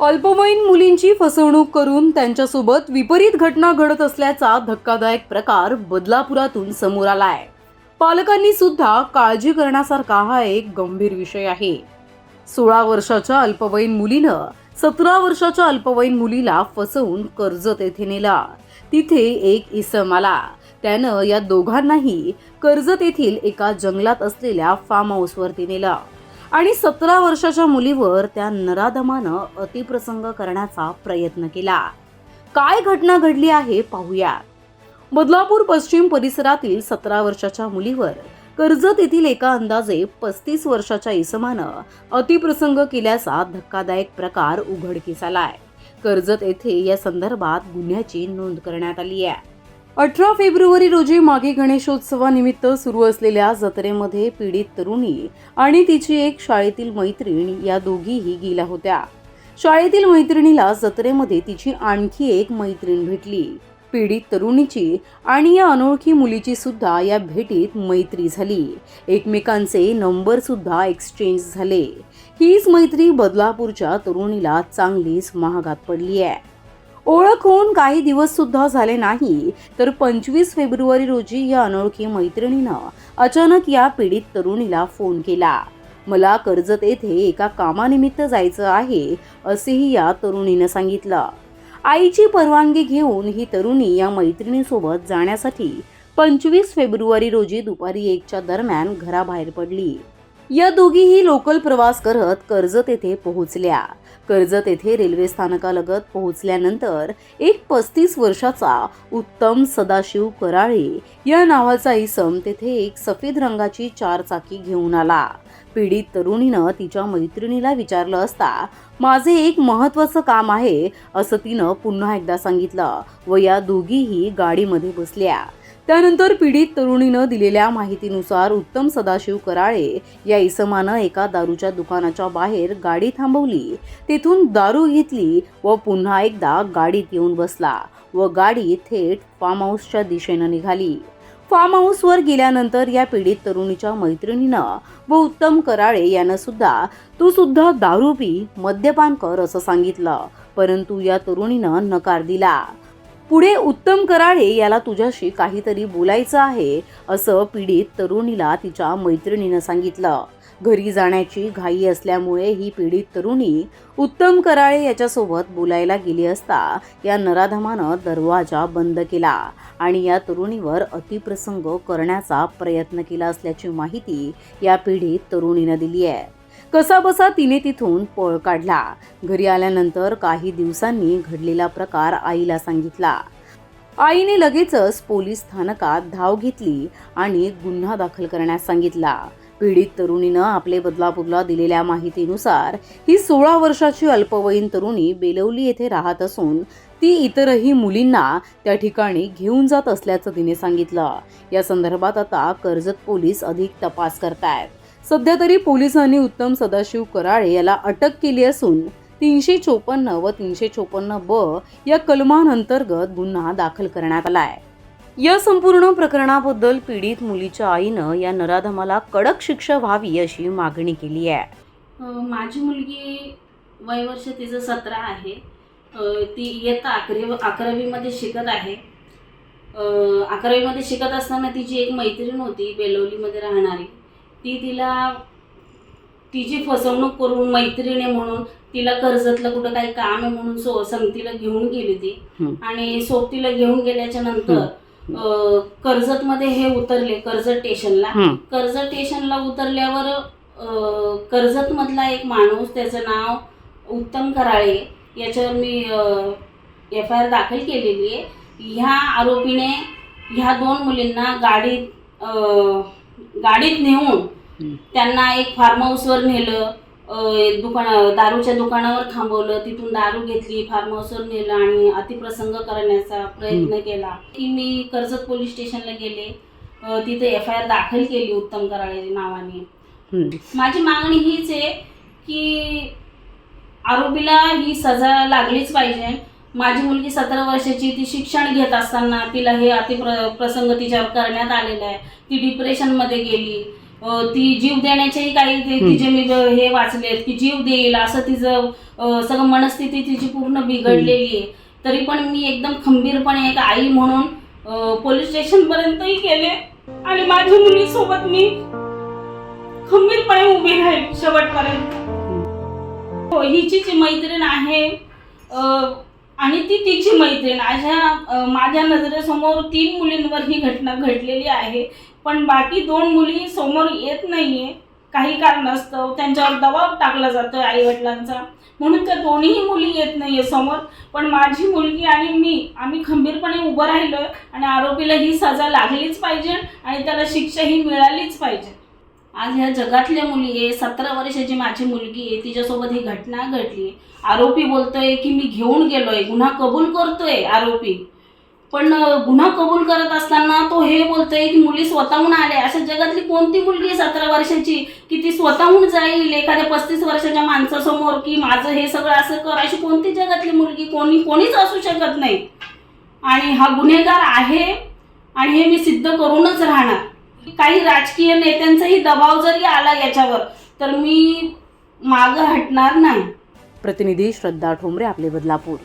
अल्पवयीन मुलींची फसवणूक करून त्यांच्यासोबत विपरीत घटना घडत असल्याचा धक्कादायक प्रकार बदलापुरातून समोर आलाय. पालकांनी सुद्धा काळजी करण्यासारखा हा एक गंभीर विषय आहे. सोळा वर्षाच्या अल्पवयीन मुलीनं सतरा वर्षाच्या अल्पवयीन मुलीला फसवून कर्जत येथे नेला. तिथे एक इसम आला. त्यानं या दोघांनाही कर्जत येथील एका जंगलात असलेल्या फार्म हाऊसवरती नेलं. आणि सतरा वर्षाच्या मुलीवर त्या नराधमानं अतिप्रसंग करण्याचा प्रयत्न केला. काय घटना घडली आहे पाहूया. बदलापूर पश्चिम परिसरातील सतरा वर्षाच्या मुलीवर कर्जत येथील एका अंदाजे पस्तीस वर्षाच्या इसमानं अतिप्रसंग केल्याचा धक्कादायक प्रकार उघडकीस आलाय. कर्जत येथे या संदर्भात गुन्ह्याची नोंद करण्यात आली आहे अठरा फेब्रुवारी रोजी मागे गणेशोत्सवानिमित्त सुरू असलेल्या जत्रेमध्ये पीडित तरुणी आणि तिची एक शाळेतील मैत्रीण या दोघीही गेल्या होत्या. शाळेतील मैत्रिणीला जत्रेमध्ये तिची आणखी एक मैत्रीण भेटली. पीडित तरुणीची आणि या अनोळखी मुलीची सुद्धा या भेटीत मैत्री झाली. एकमेकांचे नंबर सुद्धा एक्सचेंज झाले. हीच मैत्री बदलापूरच्या तरुणीला चांगलीच महागात पडली आहे. ओळख होऊन काही दिवस सुद्धा झाले नाही तर पंचवीस फेब्रुवारी रोजी या अनोळखी मैत्रिणीनं अचानक या पीडित तरुणीला फोन केला. मला कर्जत येथे एका कामानिमित्त जायचं आहे असेही या तरुणीनं सांगितलं. आईची परवानगी घेऊन ही तरुणी या मैत्रिणीसोबत जाण्यासाठी पंचवीस फेब्रुवारी रोजी दुपारी एकच्या दरम्यान घराबाहेर पडली. या दोघीही लोकल प्रवास करत कर्जत येथे पोहोचल्या. कर्जत येथे रेल्वे स्थानकालगत पोहोचल्यानंतर एक पस्तीस वर्षाचा उत्तम सदाशिव कराळे या नावाचा इसम तेथे एक सफेद रंगाची चार चाकी घेऊन आला. पीडित तरुणीनं तिच्या मैत्रिणीला विचारलं असता माझे एक महत्त्वाचं काम आहे असं तिनं पुन्हा एकदा सांगितलं व या दोघीही गाडीमध्ये बसल्या. त्यानंतर पीडित तरुणीनं दिलेल्या माहितीनुसार उत्तम सदाशिव कराळे या इसमानं एका दारूच्या दुकानाच्या बाहेर गाडी थांबवली. तिथून दारू घेतली व पुन्हा एकदा गाडीत येऊन बसला व गाडी थेट फार्म हाऊसच्या दिशेनं निघाली. फार्म हाऊसवर गेल्यानंतर या पीडित तरुणीच्या मैत्रिणीनं व उत्तम कराळे यानं सुद्धा तू सुद्धा दारू पी मद्यपान कर असं सांगितलं. परंतु या तरुणीनं नकार दिला. पुढे उत्तम कराळे याला तुझ्याशी काहीतरी बोलायचं आहे असं पीडित तरुणीला तिच्या मैत्रिणीनं सांगितलं. घरी जाण्याची घाई असल्यामुळे ही पीडित तरुणी उत्तम कराळे याच्यासोबत बोलायला गेली असता या नराधमानं दरवाजा बंद केला आणि या तरुणीवर अतिप्रसंग करण्याचा प्रयत्न केला असल्याची माहिती या पीडित तरुणीनं दिली आहे. कसाबसा तिने तिथून पळ काढला. घरी आल्यानंतर काही दिवसांनी घडलेला प्रकार आईला सांगितला. आईने लगेचच पोलीस स्थानकात धाव घेतली आणि गुन्हा दाखल करण्यास सांगितला. पीडित तरुणीनं आपले बदलापूरला दिलेल्या माहितीनुसार ही सोळा वर्षाची अल्पवयीन तरुणी बेलवली येथे राहत असून ती इतरही मुलींना त्या ठिकाणी घेऊन जात असल्याचं तिने सांगितलं. या संदर्भात आता कर्जत पोलीस अधिक तपास करतायत. सध्या तरी पोलिसांनी उत्तम सदाशिव कराळे याला अटक केली असून तीनशे चोपन्न व तीनशे चोपन्न ब या कलमांअंतर्गत गुन्हा दाखल करण्यात आला आहे. या संपूर्ण प्रकरणाबद्दल पीडित मुलीच्या आईनं या नराधमाला कडक शिक्षा व्हावी अशी मागणी केली आहे. माझी मुलगी वय वर्ष तिचं सतरा आहे. ती इयत्ता अकरावी अकरावीमध्ये शिकत आहे. अकरावीमध्ये शिकत असताना तिची एक मैत्रीण होती बेलवलीमध्ये राहणारी. ती तिला तिची फसवणूक करून मैत्रीण म्हणून तिला कर्जतलं कुठं काही काम आहे म्हणून सो संगतीला घेऊन गेली ती. आणि सोबतीला घेऊन गेल्याच्यानंतर अ, कर्जतमध्ये हे उतरले कर्जत स्टेशनला. कर्जत स्टेशनला उतरल्यावर अ, कर्जतमधला एक माणूस त्याचं नाव उत्तम कराळे याच्यावर मी एफ आय आर दाखल केलेली आहे. ह्या आरोपीने ह्या दोन मुलींना गाडीत गाडीत नेऊन त्यांना एक फार्म हाऊसवर नेलं दुकान दारूच्या दुकानावर थांबवलं तिथून दारू घेतली फार्म हाऊसवर नेलं आणि अतिप्रसंग करण्याचा प्रयत्न केला. की मी कर्जत पोलीस स्टेशनला गेले. तिथे एफ आय आर दाखल केली उत्तम कराळे नावाने. माझी मागणी हीच आहे की आरोपीला ही सजा लागलीच पाहिजे. माझी मुलगी सतरा वर्षाची ती शिक्षण घेत असताना तिला हे अतिप्र प्रसंग तिच्यावर करण्यात आलेला आहे. ती डिप्रेशनमध्ये गेली. ती जीव देण्याचेही काही. तिचे मी हे वाचलेत की जीव देईल असं तिचं सगळं मनस्थिती तिची पूर्ण बिघडलेली आहे. तरी पण मी एकदम खंबीरपणे एक आई म्हणून पोलीस स्टेशन पर्यंतही गेले आणि माझ्या मुलीसोबत मी खंबीरपणे उभी राहील शेवटपर्यंत. हो हिची जी मैत्रीण आहे. आणि ती तिची मैत्रीण. अशा माझ्या नजरेसमोर तीन मुलींवर ही घटना घडलेली आहे. पण बाकी दोन मुली समोर येत नाही आहे काही कारणास्तव त्यांच्यावर दबाव टाकला जातो आहे आईवडिलांचा. म्हणून त्या दोन्ही मुली येत नाही आहे समोर. पण माझी मुलगी आणि मी आम्ही खंबीरपणे उभं राहिलो आणि आरोपीला ही सजा लागलीच पाहिजे आणि त्याला शिक्षा ही मिळालीच पाहिजे. आज ह्या जगातल्या मुली आहे सतरा वर्षाची माझी मुलगी आहे तिच्यासोबत ही घटना घडली. आरोपी बोलतोय की मी घेऊन गेलोय गुन्हा कबूल करतोय आरोपी. पण गुन्हा कबूल करत असताना तो हे बोलतोय की मुली स्वतःहून आल्या. अशा जगातली कोणती मुलगी आहे सतरा वर्षाची की ती स्वतःहून जाईल? एखाद्या पस्तीस वर्षाच्या माणसासमोर की माझं हे सगळं असं कर? अशी कोणती जगातली मुलगी? कोणी कोणीच असू शकत नाही. आणि हा गुन्हेगार आहे आणि हे मी सिद्ध करूनच राहणार. काही राजकीय नेत्यांचाही दबाव जरी आला याच्यावर तर मी मागं हटणार नाही. प्रतिनिधी श्रद्धा ठोंबरे आपले बदलापूर.